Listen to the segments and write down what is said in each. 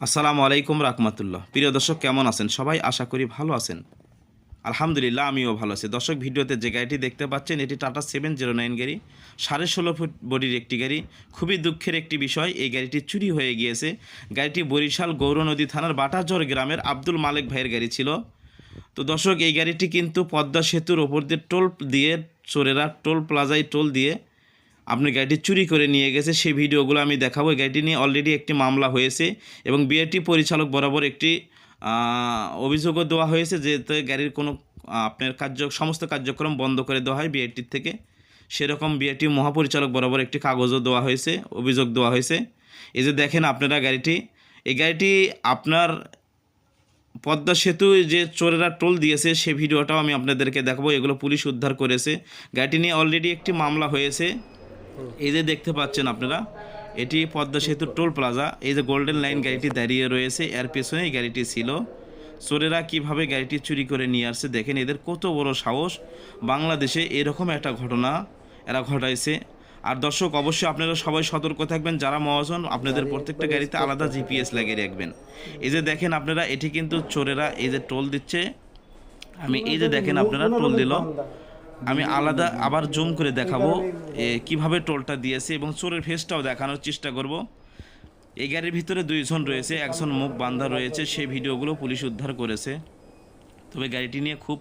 আসসালামু আলাইকুম রাহমাতুল্লাহ। প্রিয় দর্শক, কেমন আছেন? সবাই আশা করি ভালো আছেন। আলহামদুলিল্লাহ, আমিও ভালো আছি। দর্শক, ভিডিওতে যে গাড়িটি দেখতে পাচ্ছেন, এটি টাটা সেভেন জিরো নাইন গাড়ি। সাড়ে ষোলো ফুট বডির একটি গাড়ি। খুবই দুঃখের একটি বিষয়, এই গাড়িটি চুরি হয়ে গিয়েছে। গাড়িটি বরিশাল গৌর নদী থানার বাটাজর গ্রামের আব্দুল মালিক ভাইয়ের গাড়ি ছিল। তো দর্শক, এই গাড়িটি কিন্তু পদ্মা সেতুর ওপর দিয়ে টোল দিয়ে, চোরেরা টোল প্লাজায় টোল দিয়ে আপনি গাড়িটি চুরি করে নিয়ে গেছে, সেই ভিডিওগুলো আমি দেখাবো। গাড়িটি নিয়ে অলরেডি একটি মামলা হয়েছে এবং বিএটি পরিচালক বরাবর একটি অভিযোগও দেওয়া হয়েছে যে গাড়ির কোনো আপনার কার্য, সমস্ত কার্যক্রম বন্ধ করে দেওয়া হয় বিএটির থেকে। সেরকম বিএটি মহাপরিচালক বরাবর একটি কাগজও দেওয়া হয়েছে, অভিযোগ দেওয়া হয়েছে। এই যে দেখেন আপনারা গাড়িটি, এই গাড়িটি আপনার পদ্মা সেতু যে চোরেরা টোল দিয়েছে সে ভিডিওটাও আমি আপনাদেরকে দেখাবো। এগুলো পুলিশ উদ্ধার করেছে। গাড়িটি নিয়ে অলরেডি একটি মামলা হয়েছে। এই যে দেখতে পাচ্ছেন আপনারা এটি পদ্মা সেতুর টোল প্লাজা। এই যে গোল্ডেন লাইন গাড়িটি দাঁড়িয়ে রয়েছে এর পেছনে এই গাড়িটি ছিল। চোরেরা কীভাবে গাড়িটি চুরি করে নিয়ে আসছে দেখেন এদের কত বড় সাহস। বাংলাদেশে এরকম একটা ঘটনা এরা ঘটাইছে। আর দর্শক অবশ্যই আপনারা সবাই সতর্ক থাকবেন যারা মহাজন আপনাদের প্রত্যেকটা গাড়িতে আলাদা জিপিএস লাগিয়ে রাখবেন। এই যে দেখেন আপনারা এটি কিন্তু চোরেরা এই যে টোল দিচ্ছে। আমি এই যে দেখেন আপনারা টোল দিল। আমি আলাদা আবার জুম করে দেখাবো কীভাবে টোলটা দিয়েছে এবং চোরের ফেসটাও দেখানোর চেষ্টা করব। এই গাড়ির ভিতরে দুইজন রয়েছে, একজন মুখ বান্ধা রয়েছে সেই ভিডিওগুলো পুলিশ উদ্ধার করেছে। তবে গাড়িটি নিয়ে খুব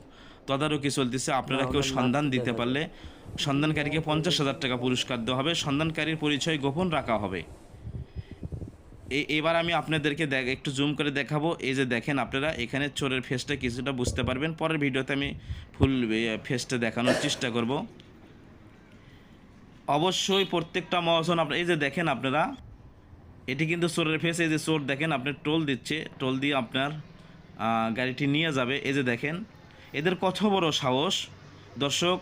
তদারকি চলতেছে, আপনারা কেউ সন্ধান দিতে পারলে সন্ধানকারীকে পঞ্চাশ হাজার টাকা পুরস্কার দেওয়া হবে, সন্ধানকারীর পরিচয় গোপন রাখা হবে। এবার আমি আপনাদেরকে দেখ, একটু জুম করে দেখাবো। এই যে দেখেন আপনারা, এখানে চোরের ফেসটা কিছুটা বুঝতে পারবেন। পরের ভিডিওতে আমি ফুল ফেসটা দেখানোর চেষ্টা করব। অবশ্যই প্রত্যেকটা মহাজন আপনার এই যে দেখেন আপনারা, এটি কিন্তু চোরের ফেস এই যে চোর দেখেন আপনার টোল দিচ্ছে। টোল দিয়ে আপনার গাড়িটি নিয়ে যাবে। এই যে দেখেন, এদের কত বড় সাহস। দর্শক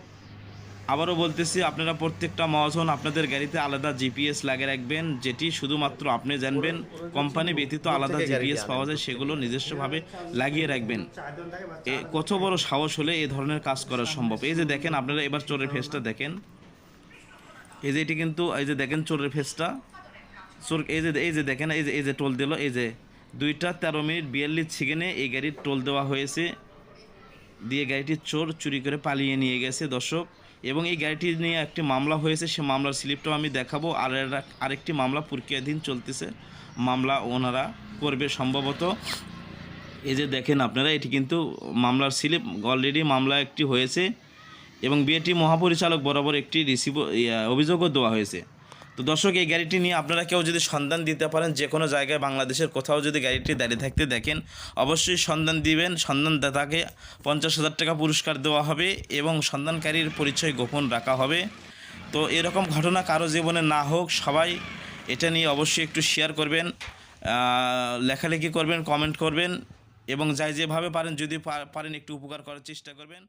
আবারও বলতেছি আপনারা প্রত্যেকটা মহাজন আপনাদের গাড়িতে আলাদা জিপিএস লাগিয়ে রাখবেন যেটি শুধুমাত্র আপনি জানবেন কোম্পানি ব্যতীত আলাদা জিপিএস পাওয়া যায় সেগুলো নিজস্বভাবে লাগিয়ে রাখবেন। এ কত বড় সাহস হলে এই ধরনের কাজ করা সম্ভব? এই যে দেখেন আপনারা এবার চোরের ফেসটা দেখেন। এই যে এটি কিন্তু এই যে দেখেন চোরের ফেসটা। চোর এই যে এই যে দেখেন এই যে এই যে টোল দিল এই যে দুইটা তেরো মিনিট বিয়াল্লিশ সেকেন্ডে এই গাড়ির টোল দেওয়া হয়েছে। দিয়ে গাড়িটি চোর চুরি করে পালিয়ে নিয়ে গেছে, দর্শক। এবং এই গাড়িটি নিয়ে একটি মামলা হয়েছে, সে মামলার স্লিপটাও আমি দেখাবো। আর আরেকটি মামলা প্রক্রিয়াধীন চলতেছে। মামলা ওনারা করবে সম্ভবত। এই যে দেখেন আপনারা, এটি কিন্তু মামলার স্লিপ অলরেডি মামলা একটি হয়েছে। এবং বিএটি মহাপরিচালক বরাবর একটি রিসিভ অভিযোগও দেওয়া হয়েছে। তো দর্শক, এই গাড়িটি নিয়ে আপনারা কেউ যদি সন্ধান দিতে পারেন, যে কোনো জায়গায় বাংলাদেশের কোথাও যদি গাড়িটি দাঁড়িয়ে থাকতে দেখেন, অবশ্যই সন্ধান দিবেন। সন্ধানদাতাকে পঞ্চাশ হাজার টাকা পুরস্কার দেওয়া হবে এবং সন্ধানকারীর পরিচয় গোপন রাখা হবে। তো এরকম ঘটনা কারও জীবনে না হোক, সবাই এটা নিয়ে অবশ্যই একটু শেয়ার করবেন লেখালেখি করবেন কমেন্ট করবেন এবং যাই যেভাবে পারেন, যদি পারেন একটু উপকার করার চেষ্টা করবেন।